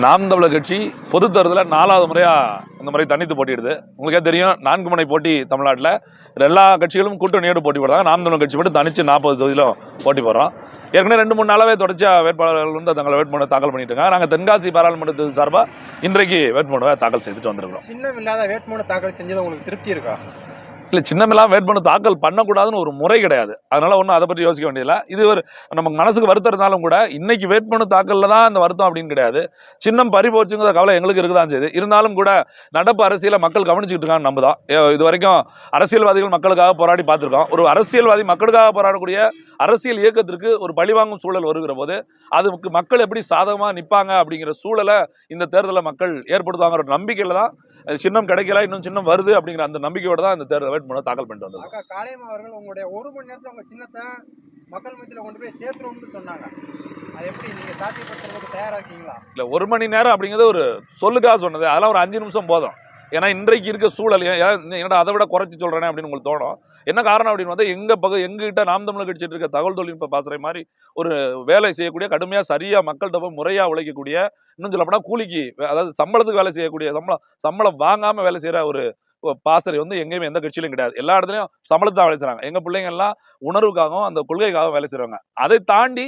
நாம் தமிழர் கட்சி பொது தேர்தலில் நாலாவது முறையாக இந்த முறை தனித்து போட்டிடுது உங்களுக்கே தெரியும் நான்கு முனை போட்டி தமிழ்நாட்டில். எல்லா கட்சிகளும் கூட்டணியோடு போட்டி போடுறாங்க. நாம் தமிழர் கட்சி மட்டும் தனிச்சு நாற்பது தொகுதியிலும் போட்டி போடுறோம். ஏற்கனவே ரெண்டு மூணு நாளாவே தொடர்ச்சியாக வேட்பாளர்கள் வந்து தங்களை வேட்புமனு தாக்கல் பண்ணிட்டு இருக்காங்க. நாங்கள் தென்காசி பாராளுமன்ற தொகுதி சார்பாக இன்றைக்கு வேட்புமனுவை தாக்கல் செய்துட்டு வந்திருக்கிறோம். சின்னம் இல்லாத வேட்புமனு தாக்கல் செஞ்சது உங்களுக்கு திருப்தி இருக்கா? இல்லை சின்னமெல்லாம் வேட்புமனு தாக்கல் பண்ணக்கூடாதுன்னு ஒரு முறை கிடையாது. அதனால் ஒன்றும் அதை பற்றி யோசிக்க வேண்டியதில்லை. இது ஒரு நமக்கு மனசுக்கு வருத்தம் இருந்தாலும் கூட இன்றைக்கி வேட்புமனு தாக்கலில் தான் அந்த வருத்தம் அப்படின்னு கிடையாது. சின்னம் பறி போச்சுங்கிற கவலை எங்களுக்கு இருக்குதான் செய்யுது. இருந்தாலும் கூட நடப்பு அரசியலை மக்கள் கவனிச்சுக்கிட்டு இருக்காங்க நம்புதான். இது வரைக்கும் அரசியல்வாதிகள் மக்களுக்காக போராடி பார்த்துருக்கோம். ஒரு அரசியல்வாதி மக்களுக்காக போராடக்கூடிய அரசியல் இயக்கத்திற்கு ஒரு பழிவாங்கும் சூழல் வருகிற போது அதுக்கு மக்கள் எப்படி சாதகமாக நிற்பாங்க அப்படிங்கிற சூழலை இந்த தேர்தலில் மக்கள் ஏற்படுத்துவாங்கிற ஒரு நம்பிக்கையில் தான் சின்னம் கிடைக்கல இன்னும் சின்னம் வருது அப்படிங்கிற அந்த நம்பிக்கையோட தான் இந்த தேர்தல் வேட்புமனு தாக்கல் பண்ணிட்டு வந்தது. காளையம் அவர்கள் உங்களுடைய ஒரு மணி நேரத்துல உங்க சின்னத்தை மக்கள் மத்தியில கொண்டு போய் சேர்த்துருவோம்னு சொன்னாங்க. அது எப்படி நீங்க சாத்தியப்படுத்துறதுக்கு தயாரா இருக்கீங்களா? இல்லை ஒரு மணி நேரம் அப்படிங்கிறது ஒரு சொல்லுக்காக சொன்னது. அதெல்லாம் ஒரு அஞ்சு நிமிஷம் போதும். ஏன்னா இன்றைக்கு இருக்க சூழல் ஏன் என்னடா அதை விட குறைச்சி சொல்கிறேனே அப்படின்னு உங்களுக்கு தோணும். என்ன காரணம் அப்படின்னு வந்து எங்கள் பகு எங்ககிட்ட நாம் தமிழ் கட்சிட்டு இருக்க தகவல் தொழில்நுட்ப பாசறை மாதிரி ஒரு வேலை செய்யக்கூடிய கடுமையாக சரியாக மக்கள்கிட்ட போய் முறையாக உழைக்கக்கூடிய இன்னும் சொல்லப்போனால் கூலிக்கு அதாவது சம்பளத்துக்கு வேலை செய்யக்கூடிய சம்பளம் சம்பளம் வாங்காமல் வேலை செய்கிற ஒரு ஒரு பாசறை வந்து எங்கேயுமே எந்த கட்சியிலும் கிடையாது. எல்லா இடத்துலையும் சம்பளத்தை தான் வேலை செய்கிறாங்க எங்கள் பிள்ளைங்க எல்லாம் உணர்வுக்காகவும் அந்த கொள்கைக்காகவும் வேலை செய்கிறாங்க அதை தாண்டி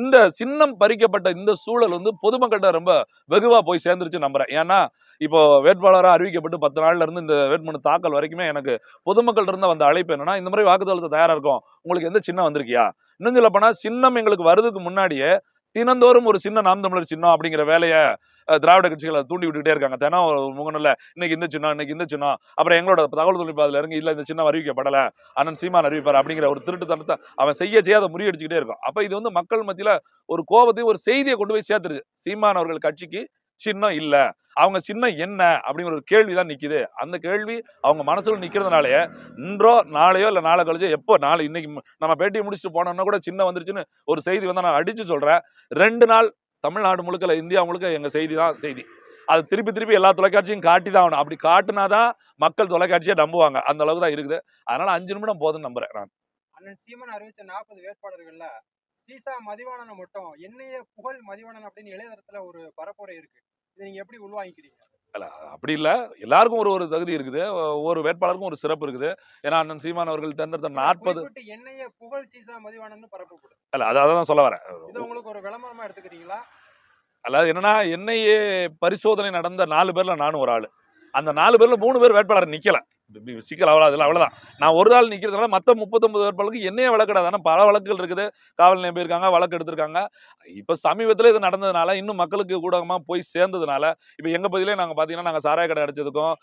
இந்த சின்னம் பறிக்கப்பட்ட இந்த சூழல் வந்து பொதுமக்கள்கிட்ட ரொம்ப வெகுவா போய் சேர்ந்துருச்சு நம்புறேன். ஏன்னா இப்போ வேட்பாளராக அறிவிக்கப்பட்டு பத்து நாள்ல இருந்து இந்த வேட்புமனு தாக்கல் வரைக்குமே எனக்கு பொதுமக்கள் இருந்த வந்த அழைப்பு என்னன்னா இந்த மாதிரி வாக்குத்தளத்தை தயாரா இருக்கும். உங்களுக்கு எந்த சின்னம் வந்திருக்கியா? இன்னும் சொல்ல போனா சின்னம் எங்களுக்கு வருதுக்கு முன்னாடியே தினந்தோறும் ஒரு சின்ன நாம் தமிழர் சின்னம் அப்படிங்கிற வேலையை திராவிட கட்சிகளை தூண்டி விட்டுக்கிட்டே இருக்காங்க. தினம் ஒரு இன்னைக்கு இந்த சின்னம் இன்னைக்கு இந்த சின்னம் அப்புறம் எங்களோட தகவல் தொழில்நுட்ப இறங்கி இல்லை இந்த சின்னம் அறிவிக்கப்படலை. அண்ணன் சீமான் அறிவிப்பார் அப்படிங்கிற ஒரு திருட்டுத்தனத்தை அவன் செய்ய செய்யாத முறியடிச்சுக்கிட்டே இருக்கும் அப்ப இது வந்து மக்கள் மத்தியில ஒரு கோபத்தை ஒரு செய்தியை கொண்டு போய் சேர்த்துருது. சீமான் அவர்கள் கட்சிக்கு சின்னம் இல்லை. அவங்க சின்னம் என்ன? அப்படிங்கிற ஒரு கேள்வி தான் நிற்கிது அந்த கேள்வி அவங்க மனசில் நிக்கிறதுனாலயே இன்றோ நாளையோ இல்லை நாளை கழிச்சோ எப்போ நாளை இன்னைக்கு நம்ம பேட்டி முடிச்சுட்டு போனோம்னா கூட சின்ன வந்துருச்சுன்னு ஒரு செய்தி வந்து நான் அடித்து சொல்கிறேன் ரெண்டு நாள் தமிழ்நாடு முழுக்க இந்தியா முழுக்க எங்கள் செய்தி தான் செய்தி. அது திருப்பி திருப்பி எல்லா தொலைக்காட்சியும் காட்டி தான் ஆகணும். அப்படி காட்டுனாதான் மக்கள் தொலைக்காட்சியை நம்புவாங்க. அந்த அளவுக்கு தான் இருக்குது. அதனால அஞ்சு நிமிடம் போதும்னு நம்புறேன் நான். அண்ணன் சீமன் அறிவிச்ச நாற்பது வேட்பாளர்கள்ல சீசா மதிவாணனை மட்டும் என்னைய புகழ் மதிவாணன் அப்படின்னு இளையதரத்துல ஒரு பரப்புரை இருக்கு. இதை நீங்க எப்படி உள்வாங்கிக்கிறீங்க? அல்ல அப்படி இல்ல. எல்லாருக்கும் ஒரு ஒரு தகுதி இருக்குது. ஒவ்வொரு வேட்பாளருக்கும் ஒரு சிறப்பு இருக்குது. ஏன்னா அண்ணன் சீமான் அவர்கள் தேர்ந்தெடுத்த நாற்பது என்னைய புகழ் சீசா மதிவாணன் பரப்பப்படும் அல்ல அதை தான் சொல்ல வரேன். இது உங்களுக்கு ஒரு விளம்பரமா எடுத்துக்கிறீங்களா? அதாவது என்னன்னா என்ஐஏ பரிசோதனை நடந்த நாலு பேர்ல நானும் ஒரு ஆளு. அந்த நாலு பேர்ல மூணு பேர் வேட்பாளர் நிக்கல. சிக்கல் அவ்வளோ அதில் அவ்வளோதான் நான் ஒரு நாள் நிற்கிறதுனால மற்ற முப்பத்தொம்பது வேட்பாளருக்கு என்னையே வழக்கிடாதானே ஆனால் பல வழக்குகள் இருக்குது. காவல் நிலையம் போயிருக்காங்க வழக்கு எடுத்திருக்காங்க. இப்போ சமீபத்தில் இது நடந்ததுனால இன்னும் மக்களுக்கு ஊடகமாக போய் சேர்ந்ததுனால இப்போ எங்கள் பகுதியிலே நாங்கள் பார்த்தீங்கன்னா நாங்கள் சாராய கடை அடிச்சதுக்கும்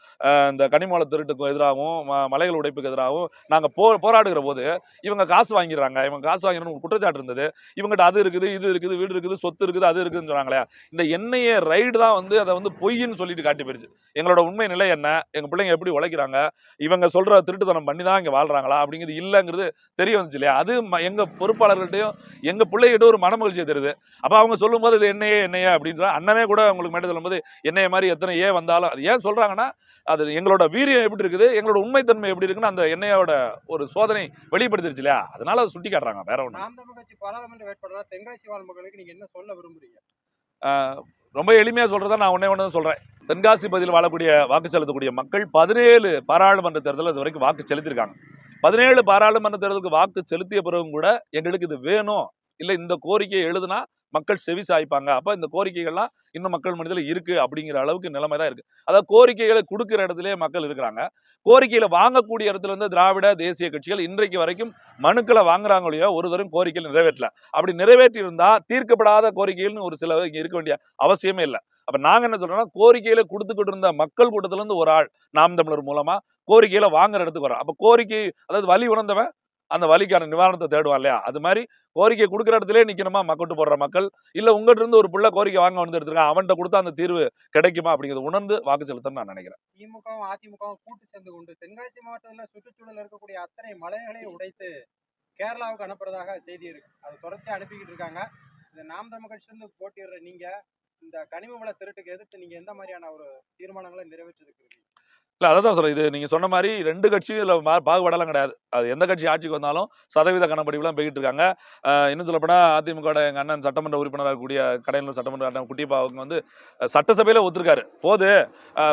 இந்த கனிமூல திருட்டுக்கும் எதிராகவும் மலைகள் உடைப்புக்கு எதிராகவும் நாங்கள் போ போராடுகிற போது இவங்க காசு வாங்கிடுறாங்க. இவங்க காசு வாங்கிடணும் குற்றச்சாட்டு இருந்தது. இவங்ககிட்ட அது இருக்குது இது இருக்குது வீடு இருக்குது சொத்து இருக்குது அது இருக்குதுன்னு சொன்னாங்களே இந்த எண்ணெயை ரைடு தான் வந்து அதை வந்து பொய்ன்னு சொல்லிட்டு காட்டி போயிடுச்சு எங்களோட உண்மை நிலை என்ன? எங்கள் பிள்ளைங்க எப்படி உழைக்கிறாங்க? இவங்க சொல்ற திருட்டுத்தனம் பண்ணி தான் இங்க வாழ்றாங்களா அப்படிங்கிறது இல்லைங்கிறது தெரிய வந்துச்சு இல்லையா? அது எங்க பொறுப்பாளர்கள்ட்டையும் எங்க பிள்ளைகிட்ட ஒரு மன மகிழ்ச்சியை தருது. அப்ப அவங்க சொல்லும்போது இது என்னையே என்னையே அப்படின்ற அண்ணனே கூட உங்களுக்கு மேட்டு சொல்லும்போது என்னைய மாதிரி எத்தனை ஏன் வந்தாலும் அது ஏன் சொல்றாங்கன்னா அது எங்களோட வீரியம் எப்படி இருக்குது எங்களோட உண்மைத்தன்மை எப்படி இருக்குன்னு அந்த எண்ணெயோட ஒரு சோதனை வெளிப்படுத்திருச்சு இல்லையா? அதனால அதை சுட்டி காட்டுறாங்க வேற கட்சி பாராளுமன்ற வேட்பாளராக தென்காசி வாழ் மக்களுக்கு நீங்க என்ன சொல்ல விரும்புறீங்க? ரொம்ப எளிமையா சொல்றதா நான் ஒன்னே ஒன்று சொல்றேன். தென்காசி பகுதியில் வாழக்கூடிய வாக்கு செலுத்தக்கூடிய மக்கள் பதினேழு பாராளுமன்ற தேர்தலில் இது வரைக்கும் வாக்கு செலுத்தியிருக்காங்க. பதினேழு பாராளுமன்ற தேர்தலுக்கு வாக்கு செலுத்திய பிறகும் கூட எங்களுக்கு இது வேணும். இல்லை இந்த கோரிக்கையை எழுதுனா மக்கள் செவி சாய்ப்பாங்க. அப்போ இந்த கோரிக்கைகள்லாம் இன்னும் மக்கள் மனதில் இருக்கு அப்படிங்கிற அளவுக்கு நிலைமை தான் இருக்கு. அதாவது கோரிக்கைகளை கொடுக்குற இடத்துலயே மக்கள் இருக்கிறாங்க. கோரிக்கையில வாங்கக்கூடிய இடத்துல இருந்து திராவிட தேசிய கட்சிகள் இன்றைக்கு வரைக்கும் மனுக்களை வாங்குறாங்களையோ ஒரு தரம் கோரிக்கைகள் நிறைவேற்றல. அப்படி நிறைவேற்றி இருந்தா தீர்க்கப்படாத கோரிக்கைகள்னு ஒரு சில இங்கே இருக்க வேண்டிய அவசியமே இல்லை. அப்ப நாங்க என்ன சொல்றோம்னா கோரிக்கையில கொடுத்துக்கிட்டு இருந்த மக்கள் கூட்டத்துல இருந்து ஒரு ஆள் நாம் தமிழர் மூலமா கோரிக்கையில வாங்குற இடத்துக்கு வரோம் அப்ப கோரிக்கை அதாவது வலி உணர்ந்தவன் அந்த வலிக்கான நிவாரணத்தை தேடுவான் இல்லையா? அது மாதிரி கோரிக்கை கொடுக்குற இடத்துலயே நிக்கணுமா? மக்கட்டு போடுற மக்கள். இல்ல உங்ககிட்ட இருந்து ஒரு புள்ள கோரிக்கை வாங்க வந்து எடுத்துருக்கான் அவன்கிட்ட கொடுத்தா அந்த தீர்வு கிடைக்குமா? அப்படிங்கிறத உணர்ந்து வாக்கு செலுத்தணும்னு நான் நினைக்கிறேன். திமுகவும் அதிமுகவும் கூட்டு சேர்ந்து கொண்டு தென்காசி மாவட்டத்தில் சுற்றுச்சூழல் இருக்கக்கூடிய அத்தனை மலைகளை உடைத்து கேரளாவுக்கு அனுப்புறதாக செய்தி இருக்கு. அது தொடர்ச்சியா அனுப்பிக்கிட்டு இருக்காங்க. இந்த நாம் தமிழ் கட்சியிலிருந்து போட்டியிடுற நீங்க இந்த கனிம வள திருட்டுக்கு எதிர்த்து நீங்க எந்த மாதிரியான ஒரு தீர்மானங்களை நிறைவேற்றிருக்கீங்க இல்ல அதான் சொல்றேன். இது நீங்க சொன்ன மாதிரி ரெண்டு கட்சியும் இதுல பாகுபாடெல்லாம் கிடையாது. அது எந்த கட்சி ஆட்சிக்கு வந்தாலும் சதவீத கணப்படிவுலாம் போய்கிட்டு இருக்காங்க. இன்னும் சொல்லப்போனா அதிமுக எங்க அண்ணன் சட்டமன்ற உறுப்பினராக கூடிய கடையில் சட்டமன்ற அண்ணன் குட்டிப்பா அவங்க வந்து சட்டசபையில் சட்டசபையில ஒத்துருக்காரு. போது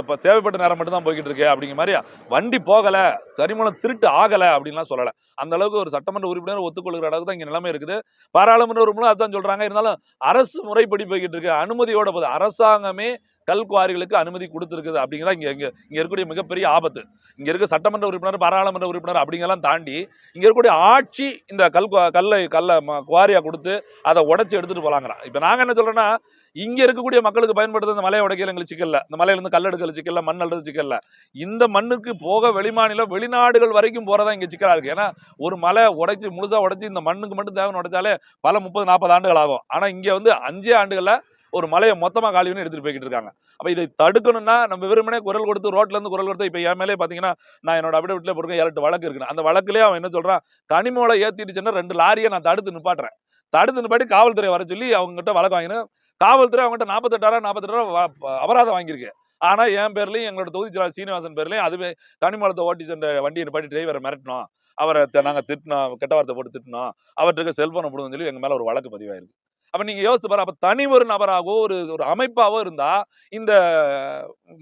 இப்ப தேவைப்பட்ட நேரம் மட்டும் தான் போய்கிட்டு இருக்கு அப்படிங்கிற மாதிரி வண்டி போகல கரிமூலம் திருட்டு ஆகல அப்படின்லாம் சொல்லல. அந்த அளவுக்கு ஒரு சட்டமன்ற உறுப்பினர் ஒத்துக்கொள்கிற அளவுக்கு தான் இங்க நிலைமை இருக்குது. பாராளுமன்ற உறுப்பினர் அதான் சொல்றாங்க. இருந்தாலும் அரசு முறைப்படி போய்கிட்டு இருக்கு. அனுமதியோட போது அரசாங்கமே கல்குவாரிகளுக்கு அனுமதி கொடுத்துருக்குது அப்படிங்கிறத இங்கே இங்கே இங்கே இருக்கக்கூடிய மிகப்பெரிய ஆபத்து. இங்கே இருக்க சட்டமன்ற உறுப்பினர் பாராளுமன்ற உறுப்பினர் அப்படிங்கெல்லாம் தாண்டி இங்கே இருக்கக்கூடிய ஆட்சி இந்த கல் கல்லை கல்லை ம- குவாரியாக கொடுத்து அதை உடச்சி எடுத்துகிட்டு போகலாங்கிறான் இப்போ நாங்கள் என்ன சொல்கிறோன்னா இங்கே இருக்கக்கூடிய மக்களுக்கு பயன்படுத்த இந்த மலையை உடைக்கல எங்களுக்கு சிக்கல்ல இந்த மலையிலேருந்து கல் எடுக்கல சிக்கல்ல மண் அல்லது சிக்கல்ல இந்த மண்ணுக்கு போக வெளிமாநிலம் வெளிநாடுகள் வரைக்கும் போகிறதா இங்கே சிக்கலாக இருக்குது ஏன்னா ஒரு மலை உடைச்சி முழுசாக உடைச்சி இந்த மண்ணுக்கு மட்டும் தேவைன்னு உடைச்சாலே பல முப்பது நாற்பது ஆண்டுகள் ஆகும். ஆனால் இங்கே வந்து அஞ்சே ஆண்டுகளில் ஒரு மலையை மொத்தமாக காலி பண்ணி எடுத்துட்டு போய்கிட்டு இருக்காங்க. அப்போ இதை தடுக்கணும்னா நம்ம வெறுமனே குரல் கொடுத்து ரோட்லேருந்து குரல் கொடுத்து இப்போ என் மேலே பார்த்தீங்கன்னா நான் என்னோட அப்படியே வீட்டில் போயிருக்கேன் ஏழு வழக்கு இருக்குன்னு. அந்த வழக்கிலே அவன் என்ன சொல்கிறான் கனிமோலை ஏத்திடுச்சுன்னா ரெண்டு லாரியை நான் தடுத்து நிப்பாட்டுறேன். தடுத்து நிப்பாட்டி காவல்துறை வர சொல்லி அவங்ககிட்ட வழக்கு வாங்கினேன். காவல்துறை அவங்ககிட்ட நாற்பத்தெட்டாயிரம் நாற்பத்தெட்டாயிரம் வ- அபராதம் வாங்கியிருக்கு. ஆனால் என் பேர்லையும் எங்களோட தொகுதி செயலாளர் சீனிவாசன் பேர்லையும் அதுவே கனிமலத்தை ஓட்டி சென்ற வண்டியை நிப்பாட்டி டிரைவரை மிரட்டினோம். அவரை நாங்கள் திட்டினோம் கெட்ட வார்த்தை போட்டு திட்டினோம். அவர்கிட்ட செல்ஃபோனை போடுன்னு சொல்லி எங்கள் மேலே ஒரு வழக்கு பதிவாயிருக்கு. அப்ப நீங்க யோசித்து பாரு அப்ப தனி ஒரு நபராகவோ ஒரு ஒரு அமைப்பாகவோ இருந்தா இந்த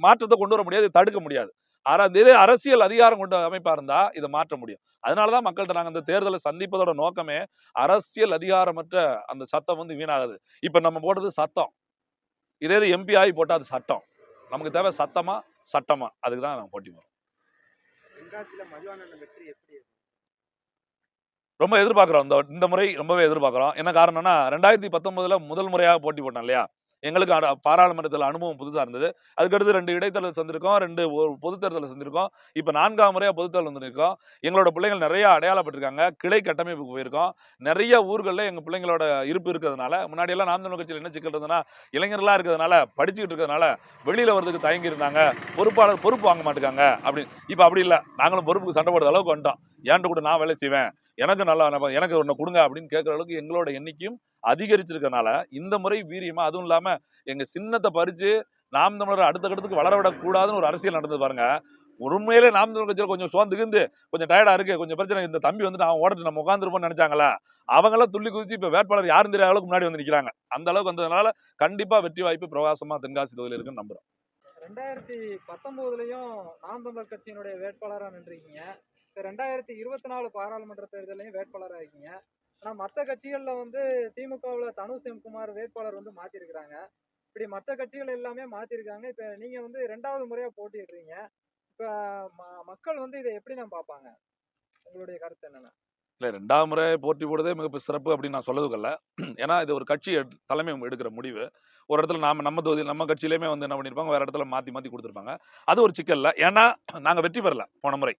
மாற்றத்தை கொண்டு வர முடியாது தடுக்க முடியாது. ஆனால் இதே அரசியல் அதிகாரம் கொண்ட அமைப்பா இருந்தா இதை மாற்ற முடியும். அதனாலதான் மக்கள்கிட்ட நாங்க இந்த தேர்தலை சந்திப்பதோட நோக்கமே அரசியல் அதிகாரமற்ற அந்த சத்தம் வந்து வீணாகுது. இப்ப நம்ம போடுறது சத்தம். இதே இது எம்பி ஆகி போட்டா அது சட்டம். நமக்கு தேவை சத்தமா சட்டமா. அதுக்கு தான் நாங்கள் போட்டி போறோம் தென்காசியில மதுவான வெற்றி எப்படி ரொம்ப எதிர்பார்க்குறோம். இந்த இந்த முறை ரொம்பவே எதிர்பார்க்குறோம். என்ன காரணம்னா ரெண்டாயிரத்தி பத்தொன்பதுல முதல் முறையாக போட்டி போட்டோம் இல்லையா? எங்களுக்கு அட- பாராளுமன்றத்தில் அனுபவம் புதுசாக இருந்தது. அதுக்கடுத்து ரெண்டு இடைத்தேர்தல் சந்திருக்கோம் ரெண்டு ஒரு பொதுத் தேர்தலை சந்திருக்கோம். இப்போ நான்காம் முறையாக பொதுத் தேர்தல் வந்திருக்கோம். எங்களோட பிள்ளைகள் நிறைய அடையாளப்பட்டிருக்காங்க. கிளை கட்டமைப்புக்கு போயிருக்கோம். நிறைய ஊர்களில் எங்கள் பிள்ளைங்களோட இருப்பு இருக்கிறதுனால முன்னாடியெல்லாம் நாம் தமிழ் கட்சியில் என்ன சிக்கல் இருந்ததுன்னா இளைஞர்களாக இருக்கிறதுனால படிச்சுக்கிட்டு இருக்கிறதுனால வெளியில் வர்றதுக்கு தயங்கி இருந்தாங்க பொறுப்பாளர் பொறுப்பு வாங்க மாட்டாங்க அப்படி இப்போ அப்படி இல்லை. நாங்களும் பொறுப்புக்கு சண்டை போடுற அளவுக்கு வந்துட்டோம். ஏன்ட்டு கூட நான் வேலை செய்வேன்? எனக்கு நல்லா நம்ம- எனக்கு ஒன்று கொடுங்க அப்படின்னு கேட்குற அளவுக்கு எங்களோட எண்ணிக்கையும் அதிகரிச்சிருக்கனால இந்த முறை வீரியமாக அதுவும் இல்லாமல் எங்கள் சின்னத்தை பறித்து நாம் தமிழர் அடுத்த கட்டத்துக்கு வளர விடக்கூடாதுன்னு ஒரு அரசியல் நடந்தது பாருங்க. உண்மையிலே நாம் தமிழர் கட்சியில் கொஞ்சம் சோர்ந்துகிந்து கொஞ்சம் டயர்டாக இருக்கு கொஞ்சம் பிரச்சனை இந்த தம்பி வந்து அவன் ஓடட்டு நம்ம உட்காந்துருப்போம்னு நினைச்சாங்களா அவங்களாம் துள்ளி குதிச்சு இப்போ வேட்பாளர் யாரும் தெரியாத அளவுக்கு முன்னாடி வந்து நிற்கிறாங்க அந்த அளவுக்கு வந்ததுனால கண்டிப்பாக வெற்றி வாய்ப்பு பிரகாசமா தென்காசி தொகுதியில் இருக்குன்னு நம்புறோம். ரெண்டாயிரத்தி பத்தொன்பதுலயும் நாம் தமிழர் கட்சியினுடைய வேட்பாளராக நின்றுருக்கீங்க. ரெண்டாயிரத்தி இருபத்தி நாலு பாராளுமன்ற தேர்தலையும் வேட்பாளராக இருக்கீங்க ஆனால் மற்ற கட்சிகளில் வந்து திமுகவில் தனு செம்குமார் வேட்பாளர் வந்து மாற்றிருக்கிறாங்க இப்படி மற்ற கட்சிகள் எல்லாமே மாற்றிருக்காங்க இப்போ நீங்கள் வந்து ரெண்டாவது முறையாக போட்டியிடுறீங்க. இப்போ ம- மக்கள் வந்து இதை எப்படி நான் பார்ப்பாங்க? உங்களுடைய கருத்து என்னென்ன? இல்லை ரெண்டாவது முறை போட்டி போடுறதே மிக சிறப்பு அப்படின்னு நான் சொல்லதுக்கல்ல ஏன்னா இது ஒரு கட்சி எடு- தலைமை எடுக்கிற முடிவு. ஒரு இடத்துல நாம் நம்ம தொகுதி நம்ம கட்சியிலேயுமே வந்து என்ன பண்ணியிருப்பாங்க வேறு இடத்துல மாற்றி மாற்றி கொடுத்துருப்பாங்க. அது ஒரு சிக்கல் இல்லை. ஏன்னா நாங்கள் வெற்றி பெறல போன முறை.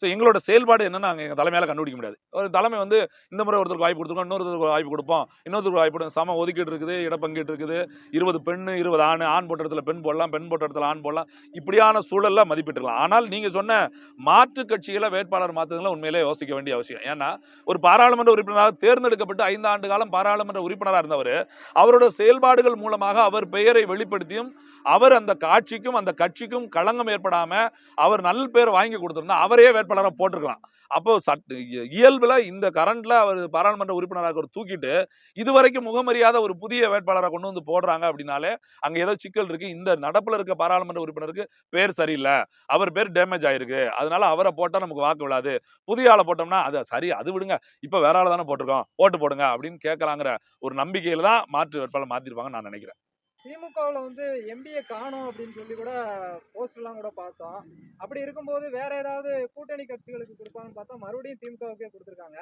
ஸோ எங்களோட செயல்பாடு என்னன்னா நாங்கள் எங்கள் தலைமையால் கண்டுபிடிக்க முடியாது. ஒரு தலைமை வந்து இந்த முறை ஒருத்தருக்கு வாய்ப்பு கொடுத்துருக்கோம் இன்னொருத்தருக்கு வாய்ப்பு கொடுப்போம். இன்னொருத்தருக்கு வாய்ப்பு சம ஒதுக்கீடு இருக்குது இடப்பங்கீடு இருக்குது. இருபது பெண் இருபது ஆண் ஆண் போட்ட இடத்துல பெண் போடலாம் பெண் போட்ட இடத்துல ஆண் போடலாம். இப்படியான சூழலில் மதிப்பிட்டுக்கலாம் ஆனால் நீங்கள் சொன்ன மாற்று கட்சிகளை வேட்பாளர் மாற்றுதலாம் உண்மையிலே யோசிக்க வேண்டிய அவசியம். ஏன்னா ஒரு பாராளுமன்ற உறுப்பினராக தேர்ந்தெடுக்கப்பட்டு ஐந்து ஆண்டு காலம் பாராளுமன்ற உறுப்பினராக இருந்தவர் அவரோட செயல்பாடுகள் மூலமாக அவர் பெயரை வெளிப்படுத்தியும் அவர் அந்த காட்சிக்கும் அந்த கட்சிக்கும் களங்கம் ஏற்படாம அவர் நல்ல பேர் வாங்கி கொடுத்துருந்தா அவரே வேட்பாளராக போட்டிருக்கலாம். அப்போ சட் இ- இயல்புல இந்த கரண்ட்ல அவர் பாராளுமன்ற உறுப்பினராக ஒரு தூக்கிட்டு இதுவரைக்கும் முகமரியாத ஒரு புதிய வேட்பாளரை கொண்டு வந்து போடுறாங்க அப்படின்னாலே அங்க ஏதோ சிக்கல் இருக்கு. இந்த நடப்புல இருக்க பாராளுமன்ற உறுப்பினருக்கு பேர் சரியில்லை. அவர் பேர் டேமேஜ் ஆயிருக்கு. அதனால அவரை போட்டா நமக்கு வாக்கு விழாது. புதிய ஆளை போட்டோம்னா அது சரி அது விடுங்க. இப்ப வேற ஆளை தானே போட்டிருக்கோம். ஓட்டு போடுங்க அப்படின்னு கேட்கலாங்கிற ஒரு நம்பிக்கையில தான் மாற்று வேட்பாளர் மாத்திருப்பாங்கன்னு நான் நினைக்கிறேன். திமுகவில் வந்து எம்பிஏ காணும் அப்படின்னு சொல்லி கூட போஸ்ட் கூட பார்த்தோம். அப்படி இருக்கும்போது வேற ஏதாவது கூட்டணி கட்சிகளுக்கு கொடுப்பாங்கன்னு பார்த்தா மறுபடியும் திமுகவுக்கே கொடுத்துருக்காங்க.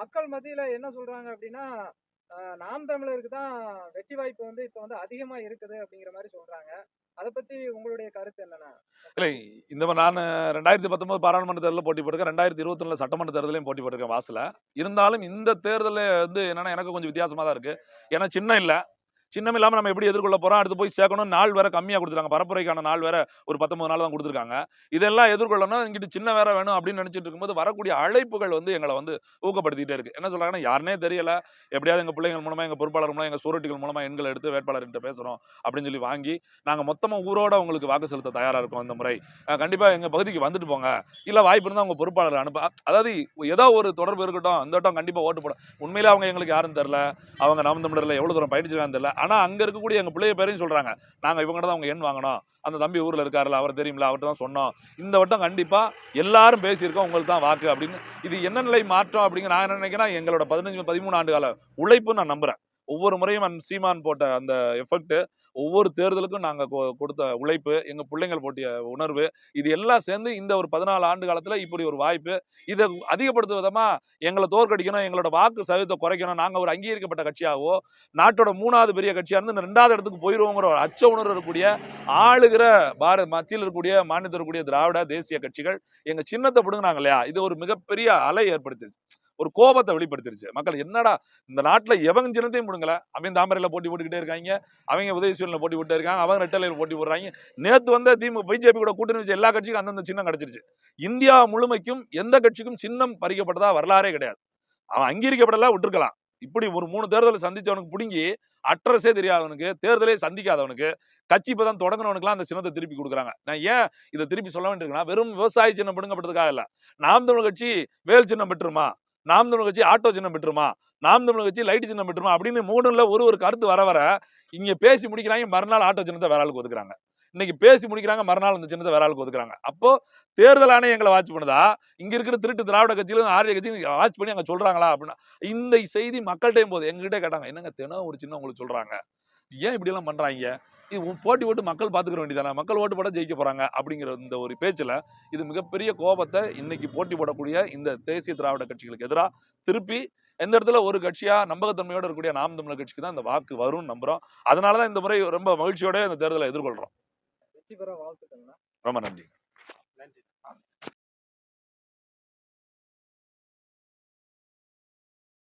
மக்கள் மத்தியில் என்ன சொல்றாங்க அப்படின்னா நாம் தமிழருக்கு தான் வெற்றி வாய்ப்பு வந்து இப்போ வந்து அதிகமாக இருக்குது அப்படிங்கிற மாதிரி சொல்றாங்க. அதை பத்தி உங்களுடைய கருத்து என்னன்னா? இல்லை இந்த மாதிரி நான் ரெண்டாயிரத்தி பத்தொன்பது பாராளுமன்ற தேர்தலில் போட்டி போட்டிருக்கேன். ரெண்டாயிரத்தி இருபத்தி சட்டமன்ற தேர்தலையும் போட்டி போட்டிருக்கேன் வாசல. இருந்தாலும் இந்த தேர்தலில் வந்து என்னன்னா எனக்கு கொஞ்சம் வித்தியாசமாக தான் இருக்கு. ஏன்னா சின்ன இல்லை. சின்னம் இல்லாமல் நம்ம எப்படி எதிர்கொள்ள போகிறோம் அடுத்து போய் சேர்க்கணும். நாள் வேற கம்மியாக கொடுத்துருக்காங்க. பரப்புரைக்கான நாள் வேற ஒரு பத்தொம்பது நாள் தான் கொடுத்துருக்காங்க. இதெல்லாம் எதிர்கொள்ளணும் இங்கிட்டு சின்ன வேற வேணும் அப்படின்னு நினச்சிட்டு இருக்கும்போது வரக்கூடிய அழைப்புகள் வந்து எங்களை வந்து ஊக்கப்படுத்திகிட்டே இருக்குது என்ன சொல்கிறாங்கன்னா யாருனே தெரியல. எப்படியாவது எங்கள் பிள்ளைங்கள் மூலமாக எங்கள் பொறுப்பாளர் மூலமாக எங்கள் சூரட்டிகள் மூலமாக எண்களை எடுத்து வேட்பாளர்கிட்ட பேசுகிறோம் அப்படின்னு சொல்லி வாங்கி நாங்கள் மொத்தமாக ஊரோட உங்களுக்கு வாக்கு செலுத்த தயாராக இருக்கோம் இந்த முறை. கண்டிப்பாக எங்கள் பகுதிக்கு வந்துட்டு போங்க. இல்லை வாய்ப்பு இருந்தால் அவங்க பொறுப்பாளர் அனுப்ப. அதாவது ஏதோ ஒரு தொடர்பு இருக்கட்டும். இந்த வட்டம் கண்டிப்பாக ஓட்டு போட. உண்மையில அவங்க எங்களுக்கு யாரும் தெரில அவங்க நாம் தமிழர்ல எவ்வளோ தூரம் பயணிச்சிருக்கான்னு தெரியல. ஆனால் அங்கே இருக்கக்கூடிய எங்கள் பிள்ளைய பேரையும் சொல்கிறாங்க நாங்கள் இவங்க தான் அவங்க எண் வாங்கினோம். அந்த தம்பி ஊரில் இருக்காருல்ல அவர் தெரியுமில்ல அவர்கிட்ட தான் சொன்னோம். இந்த வட்டம் கண்டிப்பாக எல்லாரும் பேசியிருக்கோம் உங்களுக்கு தான் வாக்கு அப்படின்னு. இது என்ன நிலை மாற்றம் அப்படிங்கிற நான் என்ன நினைக்கிறேன் எங்களோட பதினஞ்சு பதிமூணு ஆண்டு கால உழைப்பு நான் நம்புகிறேன் ஒவ்வொரு முறையும் சீமான் போட்ட அந்த எஃபெக்ட் ஒவ்வொரு தேர்தலுக்கும் நாங்கள் கொடுத்த உழைப்பு எங்கள் பிள்ளைங்கள் போட்டிய உணர்வு இது எல்லாம் சேர்ந்து இந்த ஒரு பதினாலு ஆண்டு காலத்தில் இப்படி ஒரு வாய்ப்பு இதை அதிகப்படுத்தும் விதமாக எங்களை தோற்கடிக்கணும் எங்களோட வாக்கு சதவீதத்தை குறைக்கணும் நாங்கள் ஒரு அங்கீகரிக்கப்பட்ட கட்சியாகவோ நாட்டோட மூணாவது பெரிய கட்சியாக இருந்து ரெண்டாவது இடத்துக்கு போயிடுவோங்கிற ஒரு அச்ச உணர்வு இருக்கக்கூடிய ஆளுகிற பாரத மத்தியில் இருக்கக்கூடிய மாநிலத்தில் இருக்கக்கூடிய திராவிட தேசிய கட்சிகள் எங்கள் சின்னத்தை பிடுங்கினாங்க இல்லையா? இது ஒரு மிகப்பெரிய அலை ஏற்படுத்துச்சு ஒரு கோபத்தை வெளிப்படுத்திருச்சு. மக்கள் என்னடா இந்த நாட்டில் எவங்க சின்னத்தையும் பிடுங்கல அவன் தாமரையில் போட்டி போட்டுக்கிட்டே இருக்காங்க. அவங்க உதயசூரில் போட்டி போட்டு இருக்காங்க. அவங்க ரெட்டலையில் போட்டி போடுறாங்க. நேற்று வந்து திமுக பிஜேபி கூட கூட்டணி வச்சு எல்லா கட்சிக்கும் அந்தந்த சின்னம் கிடச்சிருச்சு. இந்தியா முழுமைக்கும் எந்த கட்சிக்கும் சின்னம் பறிக்கப்பட்டதா வரலாறே கிடையாது. அவன் அங்கீகரிக்கப்படலாம் விட்டுருக்கலாம். இப்படி ஒரு மூணு தேர்தலை சந்திச்சவனுக்கு பிடுங்கி அட்ரஸே தெரியாதவனுக்கு தேர்தலே சந்திக்காதவனுக்கு கட்சி இப்பதான் தொடங்கினவனுக்குலாம் அந்த சின்னத்தை திருப்பி கொடுக்குறாங்க. நான் ஏன் இதை திருப்பி சொல்ல வேண்டியிருக்கேன்னா வெறும் விவசாய சின்னம் பிடுங்கப்பட்டதுக்காக இல்லை. நாம் தமிழ் கட்சி வேல் சின்னம் பெற்றுமா நாம் தமிழ் கட்சி ஆட்டோ சின்னம் பெற்றுமா நாம் தமிழ் கட்சி லைட் சின்னம் பெற்றுமா அப்படின்னு மூணுல ஒரு ஒரு கருத்து வர வர இங்கே பேசி முடிக்கிறாங்க மறுநாள் ஆட்டோ சின்னத்தை வேற ஆளுக்கு ஒதுக்குறாங்க. இன்னைக்கு பேசி முடிக்கிறாங்க மறுநாள் அந்த சின்னத்தை வேற ஆளுக்கு ஒதுக்குறாங்க. அப்போ தேர்தல் ஆணையம் எங்களை வாட்ச் பண்ணுதா? இங்க இருக்கிற திருட்டு திராவிட கட்சியிலும் ஆரிய கட்சியும் வாட்ச் பண்ணி அங்கே சொல்றாங்களா? அப்படின்னா இந்த செய்தி மக்கள்கிட்டையும் போது எங்ககிட்ட கேட்டாங்க என்னங்க தினம் ஒரு சின்னம் உங்களுக்கு சொல்றாங்க? ஏன் இப்படி எல்லாம் பண்றாங்க? இது போட்டி போட்டு மக்கள் பாத்துக்கிற வேண்டியதானே மக்கள் ஓட்டு போட ஜெயிக்க போறாங்க அப்படிங்கிற இந்த ஒரு பேச்சுல இது மிகப்பெரிய கோபத்தை இன்னைக்கு போட்டி போடக்கூடிய இந்த தேசிய திராவிட கட்சிகளுக்கு எதிராக திருப்பி எந்த இடத்துல ஒரு கட்சியா நம்பகத்தன்மையோட இருக்கக்கூடிய நாம் தமிழர் கட்சிக்கு தான் இந்த வாக்கு வரும்னு நம்புறோம். அதனாலதான் இந்த முறை ரொம்ப மகிழ்ச்சியோட இந்த தேர்தலை வாழ்த்துக்கள்ண்ணா. ரொம்ப நன்றி.